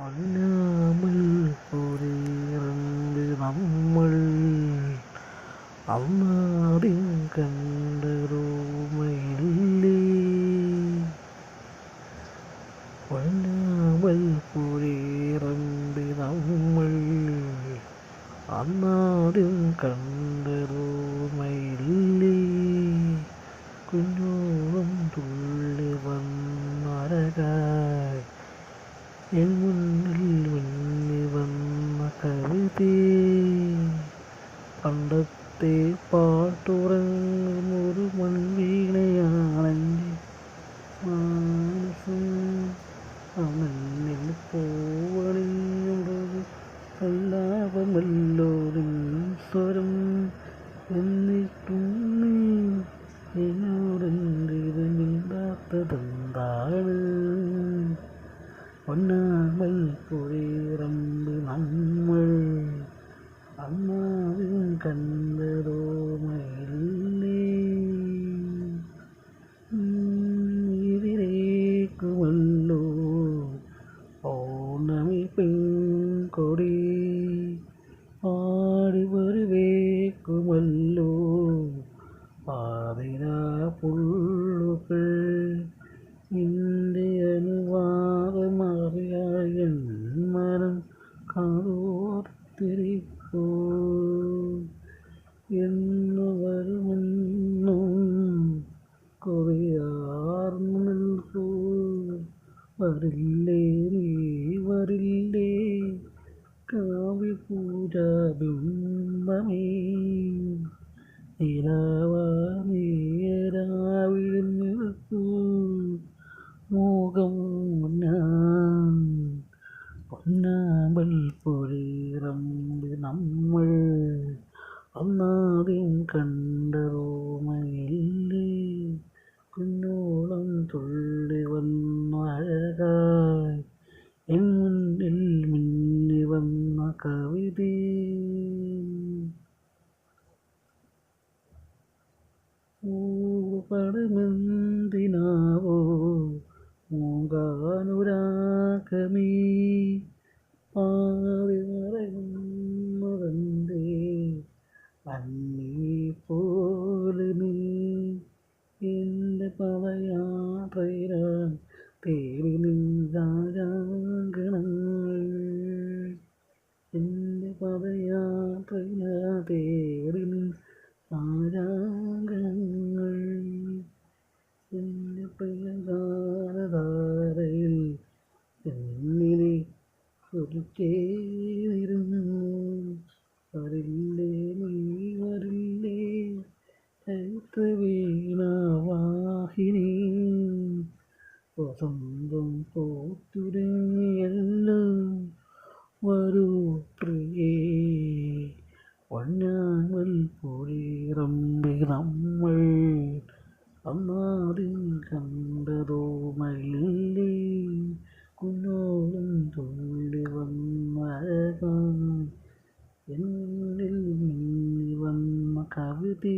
അന്നാമൽ പൊരിറമ്പ് നമ്മൾ. അന്നാദ്യം കണ്ടറോമയില്ലേ പൊന്നാമൽ പൊരിറമ്പ് നമ്മൾ. അന്നാദ്യം കണ്ടറോമയില്ലേ കുഞ്ഞോളം തുള്ളി വന്നരകായി കവിതേ പണ്ടത്തെ പാട്ടുറങ്ങും ഒരു മൺവീണയാണെന്റെ മാനസം. അവനിൽ പോവണിഞ്ഞൊരു സല്ലാപമല്ലോ സ്വരം എന്നിട്ടും നീ എന്നോടെന്തിത് കണ്ടതോ മയിലേ ഇതിലേക്കുമല്ലോ ഓണമി പെൺകൊടി പാടി വരുവേക്കുമല്ലോ. പാതിരാ വരില്ലേ നീ വരില്ലേ? കാവ്യപൂജ ബിംബമേ. നീരാവിൽ മോകം പൊന്നാമ്പൽ പൊഴിറമ്പ് നമ്മൾ ഒന്നാദ്യം കണ്ടറോമയില്ലേ കവിതേ പടമെന്തിനാവോ മൂകാനുരാഗമേ. പാറി മറയുന്നതെന്തേ അന്നീ പോലെ നീ എന്റെ പദയാത്രയിലാൻ തേടി നിന്നാരാങ്കണങ്ങൾ പ്രിയകാരധാരയിൽ എന്നിനെ കുറിച്ചേരുന്നു വരില്ലേ നീ വരില്ലേ ചൈത്ര വീണവാഹിനി വസന്തം പോത്തുരങ്ങിയല്ലോ പൊന്നാമൽ പൊഴിറമ്പി നമ്മൾ അന്നാദ്യം കണ്ടതോ മയിലേ കുഞ്ഞോളം തുള്ളി വന്ന എന്നിൽ വന്ന കവിതേ?